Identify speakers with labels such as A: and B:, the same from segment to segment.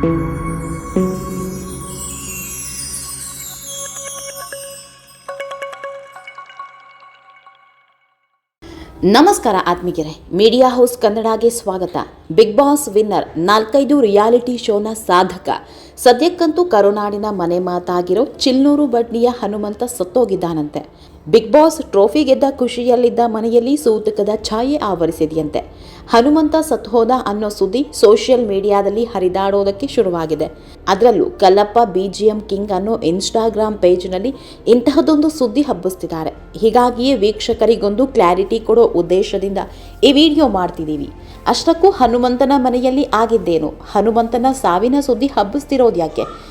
A: ನಮಸ್ಕಾರ ಆತ್ಮೀಗೆರೆ media house ಕನ್ನಡಗೆ ಸ್ವಾಗತ. ಬಿಗ್ ಬಾಸ್ ವಿನ್ನರ್ ನಾಲ್ಕೈದು ರಿಯಾಲಿಟಿ ಶೋನ ಸಾಧಕ. ಸದ್ಯಕ್ಕಂತೂ ಕರುನಾಡಿನ ಮನೆ ಮಾತಾಗಿರೋ ಚಿಲ್ನೂರು ಬಡ್ಡಿಯ ಹನುಮಂತ ಸತ್ತೋಗಿದ್ದಾನಂತೆ. ಬಿಗ್ ಬಾಸ್ ಟ್ರೋಫಿ ಗೆದ್ದ ಖುಷಿಯಲ್ಲಿದ್ದ ಮನೆಯಲ್ಲಿ ಸೂತಕದ ಛಾಯೆ ಆವರಿಸಿದೆಯಂತೆ. ಹನುಮಂತ ಸತ್ಹೋದ ಅನ್ನೋ ಸುದ್ದಿ ಸೋಷಿಯಲ್ ಮೀಡಿಯಾದಲ್ಲಿ ಹರಿದಾಡೋದಕ್ಕೆ ಶುರುವಾಗಿದೆ. ಅದರಲ್ಲೂ ಕಲ್ಲಪ್ಪ ಬಿಜಿಎಂ ಕಿಂಗ್ ಅನ್ನೋ ಇನ್ಸ್ಟಾಗ್ರಾಮ್ ಪೇಜ್ನಲ್ಲಿ ಇಂತಹದೊಂದು ಸುದ್ದಿ ಹಬ್ಬಿಸ್ತಿದ್ದಾರೆ. ಹೀಗಾಗಿಯೇ ವೀಕ್ಷಕರಿಗೊಂದು ಕ್ಲಾರಿಟಿ ಕೊಡೋ ಉದ್ದೇಶದಿಂದ ಈ ವಿಡಿಯೋ ಮಾಡ್ತಿದ್ದೀವಿ. ಅಷ್ಟಕ್ಕೂ ಹನುಮಂತನ ಮನೆಯಲ್ಲಿ ಆಗಿದ್ದೇನು? ಹನುಮಂತನ ಸಾವಿನ ಸುದ್ದಿ ಹಬ್ಬಿಸ್ತಿರೋದು ಯಾಕೆ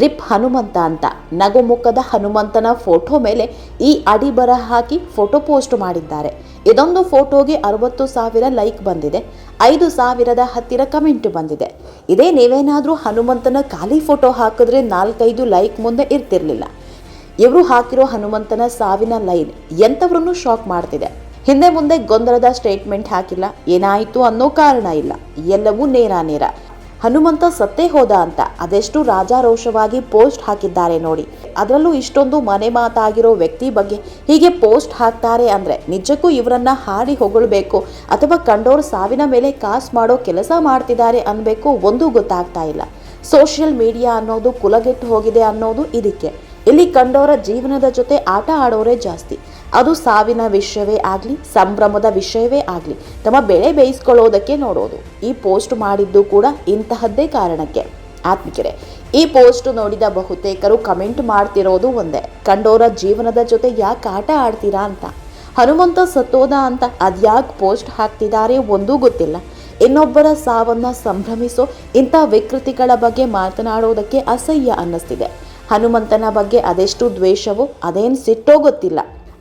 A: ರಿಪ್ ಹನುಮಂತ ಅಂತ. ನಗುಮುಖದ ಹನುಮಂತನ ಫೋಟೋ ಮೇಲೆ ಈ ಅಡಿ ಬರ ಹಾಕಿ ಫೋಟೋ ಪೋಸ್ಟ್ ಮಾಡಿದ್ದಾರೆ. ಇದೊಂದು ಫೋಟೋಗೆ ಅರವತ್ತು ಸಾವಿರ ಲೈಕ್ ಬಂದಿದೆ. ಐದು ಸಾವಿರದ ಹತ್ತಿರ ಕಮೆಂಟ್ ಬಂದಿದೆ. ಇದೇ ನೀವೇನಾದರೂ ಹನುಮಂತನ ಖಾಲಿ ಫೋಟೋ ಹಾಕಿದ್ರೆ ನಾಲ್ಕೈದು ಲೈಕ್ ಮುಂದೆ ಇರ್ತಿರ್ಲಿಲ್ಲ. ಇವರು ಹಾಕಿರೋ ಹನುಮಂತನ ಸಾವಿನ ಲೈನ್ ಎಂಥವ್ರನ್ನು ಶಾಕ್ ಮಾಡ್ತಿದೆ. ಹಿಂದೆ ಮುಂದೆ ಗೊಂದಲದ ಸ್ಟೇಟ್ಮೆಂಟ್ ಹಾಕಿಲ್ಲ. ಏನಾಯಿತು ಅನ್ನೋ ಕಾರಣ ಇಲ್ಲ. ಎಲ್ಲವೂ ನೇರ ನೇರ. ಹನುಮಂತ ಸತ್ತೇ ಹೋದ ಅಂತ. ಅದೆಷ್ಟು ರಾಜಾರೋಷವಾಗಿ ಪೋಸ್ಟ್ ಹಾಕಿದ್ದಾರೆ ನೋಡಿ. ಅದರಲ್ಲೂ ಇಷ್ಟೊಂದು ಮನೆ ಮಾತಾಗಿರೋ ವ್ಯಕ್ತಿ ಬಗ್ಗೆ ಹೀಗೆ ಪೋಸ್ಟ್ ಹಾಕ್ತಾರೆ ಅಂದರೆ ನಿಜಕ್ಕೂ ಇವರನ್ನ ಹಾಡಿ ಹೊಗಳಬೇಕು ಅಥವಾ ಕಂಡೋರ್ ಸಾವಿನ ಮೇಲೆ ಕಾಸು ಮಾಡೋ ಕೆಲಸ ಮಾಡ್ತಿದ್ದಾರೆ ಅನ್ಬೇಕು ಒಂದೂ ಗೊತ್ತಾಗ್ತಾ ಇಲ್ಲ. ಸೋಷಿಯಲ್ ಮೀಡಿಯಾ ಅನ್ನೋದು ಕುಲಗೆಟ್ಟು ಹೋಗಿದೆ ಅನ್ನೋದು ಇದಕ್ಕೆ. ಇಲ್ಲಿ ಕಂಡೋರ ಜೀವನದ ಜೊತೆ ಆಟ ಆಡೋರೇ ಜಾಸ್ತಿ. ಅದು ಸಾವಿನ ವಿಷಯವೇ ಆಗಲಿ, ಸಂಭ್ರಮದ ವಿಷಯವೇ ಆಗಲಿ. ತಮ್ಮ ಬೆಳೆ ಬೇಯಿಸ್ಕೊಳ್ಳೋದಕ್ಕೆ ನೋಡೋದು. ಈ ಪೋಸ್ಟ್ ಮಾಡಿದ್ದು ಕೂಡ ಇಂತಹದ್ದೇ ಕಾರಣಕ್ಕೆ. ಆತ್ಮಿಕರೆ, ಈ ಪೋಸ್ಟ್ ನೋಡಿದ ಬಹುತೇಕರು ಕಮೆಂಟ್ ಮಾಡ್ತಿರೋದು ಒಂದೇ. ಕಂಡೋರ ಜೀವನದ ಜೊತೆ ಯಾಕೆ ಆಟ ಆಡ್ತೀರಾ ಅಂತ? ಹನುಮಂತ ಸತ್ತೋದ ಅಂತ ಅದ್ಯಾಕೆ ಪೋಸ್ಟ್ ಹಾಕ್ತಿದ್ದಾರೆ ಒಂದೂ ಗೊತ್ತಿಲ್ಲ. ಇನ್ನೊಬ್ಬರ ಸಾವನ್ನ ಸಂಭ್ರಮಿಸೋ ಇಂಥ ವಿಕೃತಿಗಳ ಬಗ್ಗೆ ಮಾತನಾಡೋದಕ್ಕೆ ಅಸಹ್ಯ ಅನ್ನಿಸ್ತಿದೆ. ಹನುಮಂತನ ಬಗ್ಗೆ ಅದೆಷ್ಟು ದ್ವೇಷವೋ, ಅದೇನು ಸಿಟ್ಟೋ ಗೊತ್ತಿಲ್ಲ.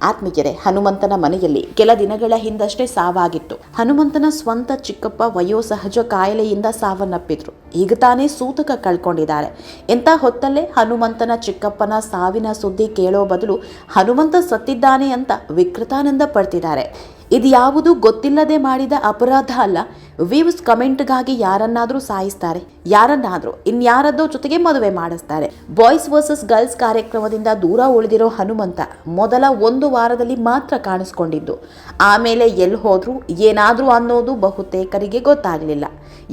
A: ಆತ್ಮೀಯರೇ, ಹನುಮಂತನ ಮನೆಯಲ್ಲಿ ಕೆಲ ದಿನಗಳ ಹಿಂದಷ್ಟೇ ಸಾವಾಗಿತ್ತು. ಹನುಮಂತನ ಸ್ವಂತ ಚಿಕ್ಕಪ್ಪ ವಯೋ ಸಹಜ ಕಾಯಿಲೆಯಿಂದ ಸಾವನ್ನಪ್ಪಿದ್ರು. ಈಗ ತಾನೇ ಸೂತಕ ಕಳ್ಕೊಂಡಿದ್ದಾರೆ. ಎಂಥ ಹೊತ್ತಲ್ಲೇ ಹನುಮಂತನ ಚಿಕ್ಕಪ್ಪನ ಸಾವಿನ ಸುದ್ದಿ ಕೇಳೋ ಬದಲು ಹನುಮಂತ ಸತ್ತಿದ್ದಾನೆ ಅಂತ ವಿಕೃತಾನಂದ ಪಡ್ತಿದ್ದಾರೆ. ಇದು ಯಾವುದು ಗೊತ್ತಿಲ್ಲದೆ ಮಾಡಿದ ಅಪರಾಧ ಅಲ್ಲ. ವ್ಯೂಸ್ ಕಮೆಂಟ್ಗಾಗಿ ಯಾರನ್ನಾದರೂ ಸಾಯಿಸ್ತಾರೆ. ಯಾರನ್ನಾದರೂ, ಇನ್ಯಾರದ್ದೋ ಜೊತೆಗೆ ಮದುವೆ ಮಾಡಿಸ್ತಾರೆ. ಬಾಯ್ಸ್ ವರ್ಸಸ್ ಗರ್ಲ್ಸ್ ಕಾರ್ಯಕ್ರಮದಿಂದ ದೂರ ಉಳಿದಿರೋ ಹನುಮಂತ ಮೊದಲ ಒಂದು ವಾರದಲ್ಲಿ ಮಾತ್ರ ಕಾಣಿಸ್ಕೊಂಡಿದ್ದು. ಆಮೇಲೆ ಎಲ್ಲಿ ಹೋದರೂ, ಏನಾದರೂ ಅನ್ನೋದು ಬಹುತೇಕರಿಗೆ ಗೊತ್ತಾಗಲಿಲ್ಲ.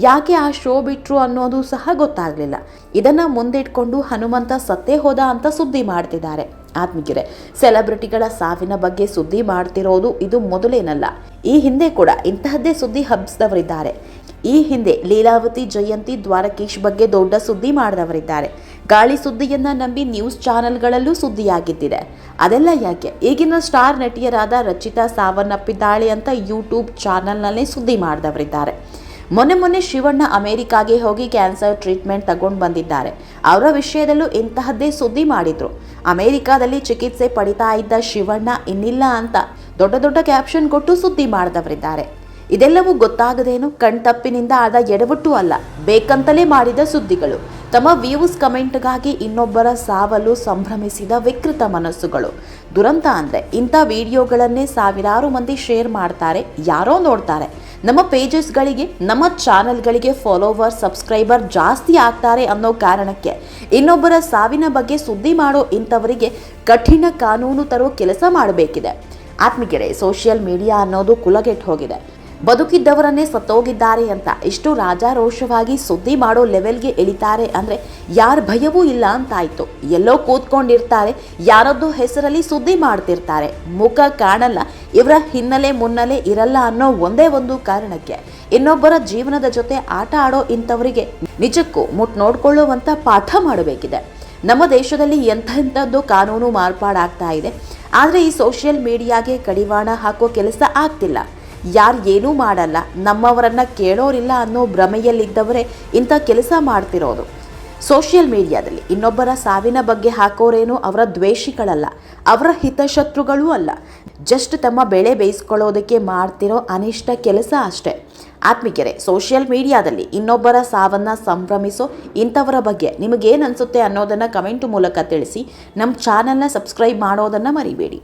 A: ಯಾಕೆ ಆ ಶೋ ಬಿಟ್ರು ಅನ್ನೋದು ಸಹ ಗೊತ್ತಾಗಲಿಲ್ಲ. ಇದನ್ನ ಮುಂದಿಟ್ಕೊಂಡು ಹನುಮಂತ ಸತ್ತೇ ಹೋದ ಅಂತ ಸುದ್ದಿ ಮಾಡ್ತಿದ್ದಾರೆ. ಆತ್ಮಿಕರೆ ಸೆಲೆಬ್ರಿಟಿಗಳ ಸಾವಿನ ಬಗ್ಗೆ ಸುದ್ದಿ ಮಾಡ್ತಿರೋದು ಇದು ಮೊದಲೇನಲ್ಲ. ಈ ಹಿಂದೆ ಕೂಡ ಇಂತಹದ್ದೇ ಸುದ್ದಿ ಹಬ್ಬಿಸಿದವರಿದ್ದಾರೆ ಈ ಹಿಂದೆ ಲೀಲಾವತಿ, ಜಯಂತಿ, ದ್ವಾರಕೀಶ್ ಬಗ್ಗೆ ದೊಡ್ಡ ಸುದ್ದಿ ಮಾಡಿದವರಿದ್ದಾರೆ. ಗಾಳಿ ಸುದ್ದಿಯನ್ನ ನಂಬಿ ನ್ಯೂಸ್ ಚಾನೆಲ್ಗಳಲ್ಲೂ ಸುದ್ದಿಯಾಗಿದ್ದಿದೆ. ಅದೆಲ್ಲ ಯಾಕೆ? ಈಗಿನ ಸ್ಟಾರ್ ನಟಿಯರಾದ ರಚಿತಾ ಸಾವನ್ನಪ್ಪಿದ್ದಾಳೆ ಅಂತ ಯೂಟ್ಯೂಬ್ ಚಾನೆಲ್ನಲ್ಲೇ ಸುದ್ದಿ ಮಾಡಿದವರಿದ್ದಾರೆ. ಮೊನ್ನೆ ಮೊನ್ನೆ ಶಿವಣ್ಣ ಅಮೆರಿಕಾಗೆ ಹೋಗಿ ಕ್ಯಾನ್ಸರ್ ಟ್ರೀಟ್ಮೆಂಟ್ ತಗೊಂಡು ಬಂದಿದ್ದಾರೆ. ಅವರ ವಿಷಯದಲ್ಲೂ ಇಂತಹದ್ದೇ ಸುದ್ದಿ ಮಾಡಿದ್ರು. ಅಮೆರಿಕಾದಲ್ಲಿ ಚಿಕಿತ್ಸೆ ಪಡಿತಾ ಇದ್ದ ಶಿವಣ್ಣ ಇನ್ನಿಲ್ಲ ಅಂತ ದೊಡ್ಡ ದೊಡ್ಡ ಕ್ಯಾಪ್ಷನ್ ಕೊಟ್ಟು ಸುದ್ದಿ ಮಾಡಿದವರಿದ್ದಾರೆ. ಇದೆಲ್ಲವೂ ಗೊತ್ತಾಗದೇನು ಕಣ್ತಪ್ಪಿನಿಂದ ಆದ ಎಡವಟ್ಟು ಅಲ್ಲ, ಬೇಕಂತಲೇ ಮಾಡಿದ ಸುದ್ದಿಗಳು. ತಮ್ಮ ವ್ಯೂಸ್ ಕಮೆಂಟ್ಗಾಗಿ ಇನ್ನೊಬ್ಬರ ಸಾವಲು ಸಂಭ್ರಮಿಸಿದ ವಿಕೃತ ಮನಸ್ಸುಗಳು. ದುರಂತ ಅಂದರೆ ಇಂಥ ವಿಡಿಯೋಗಳನ್ನೇ ಸಾವಿರಾರು ಮಂದಿ ಶೇರ್ ಮಾಡ್ತಾರೆ, ಯಾರೋ ನೋಡ್ತಾರೆ. ನಮ್ಮ ಪೇಜಸ್ಗಳಿಗೆ ನಮ್ಮ ಚಾನೆಲ್ಗಳಿಗೆ ಫಾಲೋವರ್ ಸಬ್ಸ್ಕ್ರೈಬರ್ ಜಾಸ್ತಿ ಆಗ್ತಾರೆ ಅನ್ನೋ ಕಾರಣಕ್ಕೆ ಇನ್ನೊಬ್ಬರ ಸಾವಿನ ಬಗ್ಗೆ ಸುದ್ದಿ ಮಾಡೋ ಇಂಥವರಿಗೆ ಕಠಿಣ ಕಾನೂನು ತರೋ ಕೆಲಸ ಮಾಡಬೇಕಿದೆ. ಆತ್ಮಿಗೆರೆ ಸೋಷಿಯಲ್ ಮೀಡಿಯಾ ಅನ್ನೋದು ಕುಲಗೆಟ್ಟು ಹೋಗಿದೆ. ಬದುಕಿದ್ದವರನ್ನೇ ಸತ್ತೋಗಿದ್ದಾರೆ ಅಂತ. ಇಷ್ಟು ರಾಜಾರೋಷವಾಗಿ ಸುದ್ದಿ ಮಾಡೋ ಲೆವೆಲ್ಗೆ ಇಳಿತಾರೆ ಅಂದರೆ ಯಾರ ಭಯವೂ ಇಲ್ಲ ಅಂತಾಯಿತು. ಎಲ್ಲೋ ಕೂತ್ಕೊಂಡಿರ್ತಾರೆ, ಯಾರದ್ದು ಹೆಸರಲ್ಲಿ ಸುದ್ದಿ ಮಾಡ್ತಿರ್ತಾರೆ. ಮುಖ ಕಾಣಲ್ಲ, ಇವರ ಹಿನ್ನೆಲೆ ಮುನ್ನೆಲೆ ಇರಲ್ಲ ಅನ್ನೋ ಒಂದೇ ಒಂದು ಕಾರಣಕ್ಕೆ. ಇನ್ನೊಬ್ಬರ ಜೀವನದ ಜೊತೆ ಆಟ ಆಡೋ ಇಂಥವರಿಗೆ ನಿಜಕ್ಕೂ ಮುಟ್ ನೋಡ್ಕೊಳ್ಳುವಂಥ ಪಾಠ ಮಾಡಬೇಕಿದೆ. ನಮ್ಮ ದೇಶದಲ್ಲಿ ಎಂಥ ಎಂಥದ್ದು ಕಾನೂನು ಮಾರ್ಪಾಡಾಗ್ತಾ ಇದೆ. ಆದರೆ ಈ ಸೋಷಿಯಲ್ ಮೀಡಿಯಾಗೆ ಕಡಿವಾಣ ಹಾಕೋ ಕೆಲಸ ಆಗ್ತಿಲ್ಲ. ಯಾರು ಏನೂ ಮಾಡಲ್ಲ. ನಮ್ಮವರನ್ನು ಕೇಳೋರಿಲ್ಲ ಅನ್ನೋ ಭ್ರಮೆಯಲ್ಲಿದ್ದವರೇ ಇಂಥ ಕೆಲಸ ಮಾಡ್ತಿರೋದು. ಸೋಷಿಯಲ್ ಮೀಡಿಯಾದಲ್ಲಿ ಇನ್ನೊಬ್ಬರ ಸಾವಿನ ಬಗ್ಗೆ ಹಾಕೋರೇನು ಅವರ ದ್ವೇಷಿಗಳಲ್ಲ, ಅವರ ಹಿತಶತ್ರುಗಳೂ ಅಲ್ಲ. ಜಸ್ಟ್ ತಮ್ಮ ಬೆಳೆ ಬೇಯಿಸ್ಕೊಳ್ಳೋದಕ್ಕೆ ಮಾಡ್ತಿರೋ ಅನಿಷ್ಟ ಕೆಲಸ ಅಷ್ಟೇ. ಆತ್ಮಿಕರೆ, ಸೋಷಿಯಲ್ ಮೀಡಿಯಾದಲ್ಲಿ ಇನ್ನೊಬ್ಬರ ಸಾವನ್ನ ಸಂಭ್ರಮಿಸೋ ಇಂಥವರ ಬಗ್ಗೆ ನಿಮಗೇನು ಅನಿಸುತ್ತೆ ಅನ್ನೋದನ್ನು ಕಮೆಂಟ್ ಮೂಲಕ ತಿಳಿಸಿ ನಮ್ಮ ಚಾನಲ್ನ ಸಬ್ಸ್ಕ್ರೈಬ್ ಮಾಡೋದನ್ನು ಮರಿಬೇಡಿ.